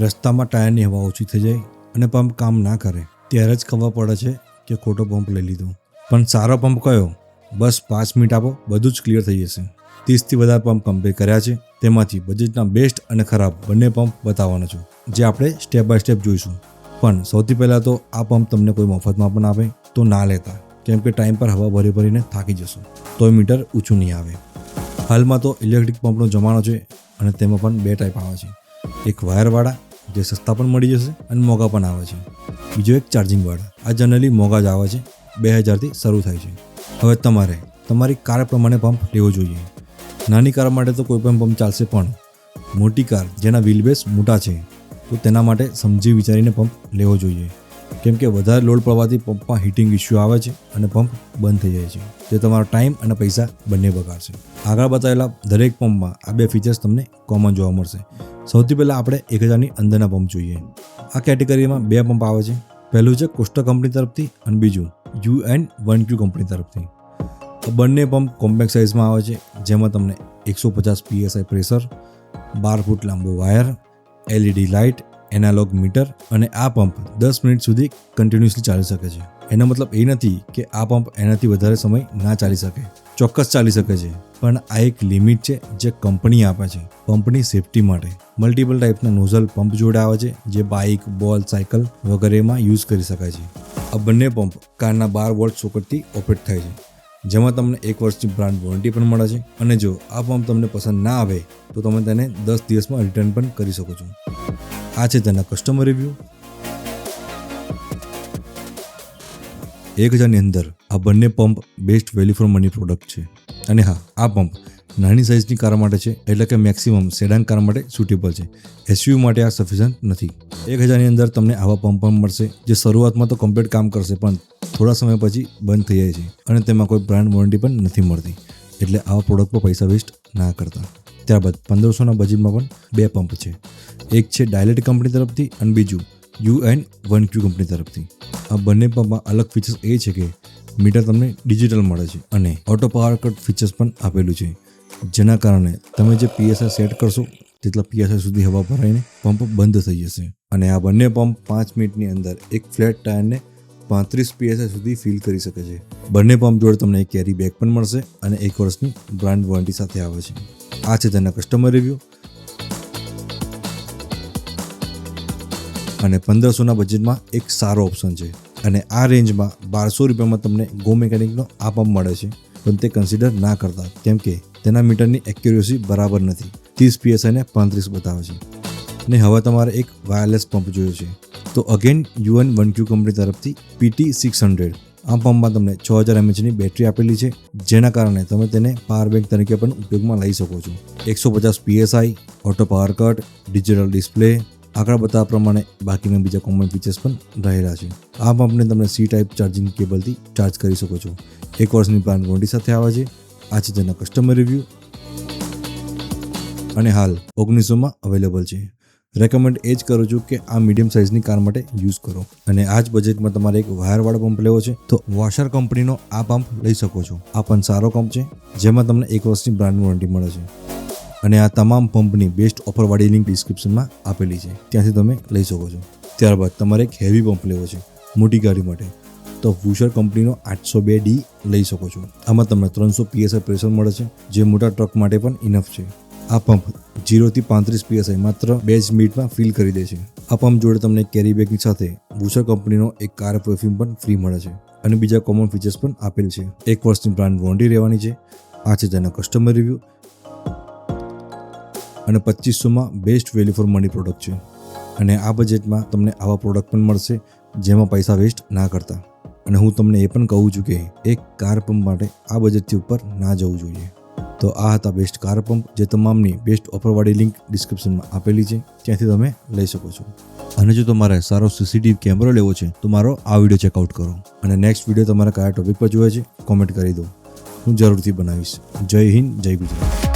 રસ્તામાં ટાયરની હવા ઓછી થઈ જાય અને પંપ કામ ના કરે, ત્યારે જ ખબર પડે છે કે ખોટો પંપ લઈ લીધો. પણ સારો પંપ કયો? બસ પાંચ મિનિટ આપો, બધું જ ક્લિયર થઈ જશે. ત્રીસથી વધારે પંપ કમ્પેર કર્યા છે, તેમાંથી બજેટના બેસ્ટ અને ખરાબ બંને પંપ બતાવવાનો છું, જે આપણે સ્ટેપ બાય સ્ટેપ જોઈશું. પણ સૌથી પહેલાં તો આ પંપ તમને કોઈ મફતમાં પણ આપે, તો ના લેતા, કેમ કે ટાઈમ પર હવા ભરી ભરીને થાકી જશો. તોય મીટર ઊંચું નહીં આવે. હાલમાં તો ઇલેક્ટ્રિક પંપનો જમાનો છે અને તેમાં પણ બે ટાઈપ આવે છે. એક વાયરવાળા જે સસ્તા પણ મળી જશે અને મોંઘા પણ આવે છે. બીજો એક ચાર્જિંગવાળા આ જનરલી મોંઘા જ આવે છે. બે હજારથી શરૂ થાય છે. હવે તમારે, તમારી કાર પ્રમાણે પંપ લેવો જોઈએ. નાની કાર માટે તો કોઈ પણ પંપ ચાલશે પણ મોટી કાર જેના વ્હીલ બેઝ મોટા છે, તો તેના માટે સમજી વિચારીને પંપ લેવો જોઈએ. કેમ કે વધારે લોડ પડવાથી પંપમાં હીટિંગ ઇસ્યુ આવે છે અને પંપ બંધ થઈ જાય છે. જે તમારો ટાઈમ અને પૈસા બંને બગાડશે. આગળ બતાવેલા દરેક પંપમાં આ બે ફીચર્સ તમને કોમન જોવા મળશે. સૌથી પહેલાં આપણે એક હજારની અંદરના પંપ જોઈએ. આ કેટેગરીમાં બે પંપ આવે છે. પહેલું છે કોસ્ટા કંપની તરફથી અને બીજું U and one Q company તરફથી. બંને પંપ કોમ્પેક્ટ સાઇઝમાં આવે છે, જેમાં તમને એકસો પચાસ પીએસઆઈ પ્રેશર, બાર ફૂટ લાંબો wire, LED light analog meter અને આ પંપ દસ મિનિટ સુધી કન્ટિન્યુઅસલી ચાલી શકે છે. એનો મતલબ એ નથી કે આ પંપ એનાથી વધારે સમય ના ચાલી શકે. ચોક્કસ ચાલી શકે છે, પણ આ એક લિમિટ છે જે કંપની આપે છે પંપની સેફટી માટે. મલ્ટિપલ ટાઈપના નોઝલ પંપ જોડે આવે છે, જે બાઇક, બોલ, સાયકલ વગેરેમાં યુઝ કરી શકાય છે. આ બંને પંપ કારના બાર વોલ્ટ સોકેટથી ઓપરેટ થાય છે. જેમાં તમને એક વર્ષની બ્રાન્ડ વોરંટી પણ મળે છે અને જો આ પંપ તમને પસંદ ના આવે, તો તમે તેને દસ દિવસમાં રિટર્ન પણ કરી શકો છો. આ છે તેના કસ્ટમર રિવ્યૂ એક હજારની અંદર આ બંને pump best value for money product છે. અને હા, આ પંપ નાની સાઇઝની કાર માટે છે, એટલે કે મેક્સિમમ સેડાન કાર માટે સુટેબલ છે. એસયુ માટે આ સફિશન્ટ નથી. એક હજારની અંદર તમને આવા પંપ પણ મળશે, જે શરૂઆતમાં તો કમ્પ્લીટ કામ કરશે, પણ થોડા સમય પછી બંધ થઈ જાય છે. અને તેમાં કોઈ બ્રાન્ડ વોરંટી પણ નથી મળતી. એટલે આવા પ્રોડક્ટ પર પૈસા વેસ્ટ ના કરતા. ત્યારબાદ પંદરસોના બજેટમાં પણ બે પંપ છે. એક છે ડાયલેટ કંપની તરફથી અને બીજું U and one Q company તરફથી. આ બંને પંપમાં અલગ ફીચર્સ એ છે કે મીટર તમને ડિજિટલ મળે છે અને ઓટો પાવર કટ ફીચર્સ પણ આપેલું છે. જેના કારણે તમે જે પીએસઆઈ સેટ કરશો તેટલા પીએસઆઈ સુધી હવા ભરાઈને પંપ બંધ થઈ જશે. અને આ બંને પંપ પાંચ મિનિટની અંદર એક ફ્લેટ ટાયરને પાંત્રીસ પીએસઆઈ સુધી ફિલ કરી શકે છે. બંને પંપ જોડે તમને એક કેરી બેગ પણ મળશે અને એક વર્ષની બ્રાન્ડ વોરંટી સાથે આવે છે. આ છે તેના કસ્ટમર રિવ્યૂ અને પંદરસોના બજેટમાં એક સારો ઓપ્શન છે. અને આ રેન્જમાં બારસો રૂપિયામાં તમને ગો મેકેનિકનો આ પંપ મળે છે. પણ તે કન્સિડર ના કરતા, કેમ કે તેના મીટરની એક્યુરેસી બરાબર નથી. ત્રીસ પીએસઆઈને પાંત્રીસ બતાવે છે. ને હવે તમારે એક વાયરલેસ પંપ જોયો છે. તો again U and one Q company તરફથી પીટી સિક્સ હંડ્રેડ આ પંપમાં તમને છ હજાર એમએચની બેટરી આપેલી છે, જેના કારણે તમે તેને પાવર બેંક તરીકે પણ ઉપયોગમાં લઈ શકો છો. એકસો પચાસ PSI auto power cut digital display આગળ બતાવ્યા પ્રમાણે બાકીના બીજા કોમન ફીચર્સ પણ રહેલા છે. આ પંપને તમે સી ટાઈપ ચાર્જિંગ કેબલથી ચાર્જ કરી શકો છો. એક વર્ષની પ્લાન વોરંટી સાથે આવે છે. આ છે તેના કસ્ટમર રિવ્યૂ અને હાલ ઓગણીસોમાં અવેલેબલ છે. રેકમેન્ડ એ જ કરું છું કે આ મીડિયમ સાઇઝની કાર માટે યુઝ કરો. અને આ જ બજેટમાં તમારે એક વાયરવાળો પંપ લેવો છે, તો વોશર કંપનીનો આ પંપ લઈ શકો છો. આ પણ સારો પંપ છે, જેમાં તમને એક વર્ષની બ્રાન્ડ વોરંટી મળે છે. અને આ તમામ પંપની બેસ્ટ ઓફરવાળી લિંક ડિસ્ક્રિપ્શનમાં આપેલી છે. ત્યાંથી તમે લઈ શકો છો. ત્યારબાદ તમારે એક હેવી પંપ લેવો છે, મોટી ગાડી માટે. તો વુશર કંપનીનો આઠસો બે ડી લઈ શકો છો. આમાં તમને ત્રણસો પીએસઆઈ પ્રેશર મળે છે, જે મોટા ટ્રક માટે પણ ઇનફ છે. આ પંપ જીરોથી પાંત્રીસ પીએસઆઈ માત્ર બે જ મિનિટમાં ફિલ કરી દે છે. આ પંપ જોડે તમને કેરી બેગની સાથે બુશર કંપનીનો એક કાર પરફ્યુમ પણ ફ્રી મળે છે અને બીજા કોમન ફીચર્સ પણ આપેલ છે. એક વર્ષની બ્રાન્ડ વોરંટી રહેવાની છે. આ છે તેના કસ્ટમર રિવ્યૂ અને પચીસોમાં best value for money product છે. અને આ બજેટમાં તમને આવા પ્રોડક્ટ પણ મળશે જેમાં પૈસા વેસ્ટ ના કરતા. અને હું તમને એ પણ કહું છું કે એક કાર પંપ માટે આ બજેટથી ઉપર ના જવું જોઈએ. તો આ હતા બેસ્ટ કાર પંપ જે તમામની બેસ્ટ ઓફરવાળી લિંક ડિસ્ક્રિપ્શનમાં આપેલી છે. ત્યાંથી તમે લઈ શકો છો. અને જો તમારે સારો સીસીટીવી કેમેરો લેવો છે, તો મારો આ વીડિયો ચેકઆઉટ કરો. અને નેક્સ્ટ વીડિયો તમારે કયા ટોપિક પર જોઈએ છે કોમેન્ટ કરી દો. હું જરૂરથી બનાવીશ. જય હિન્દ, જય ગુજરાત.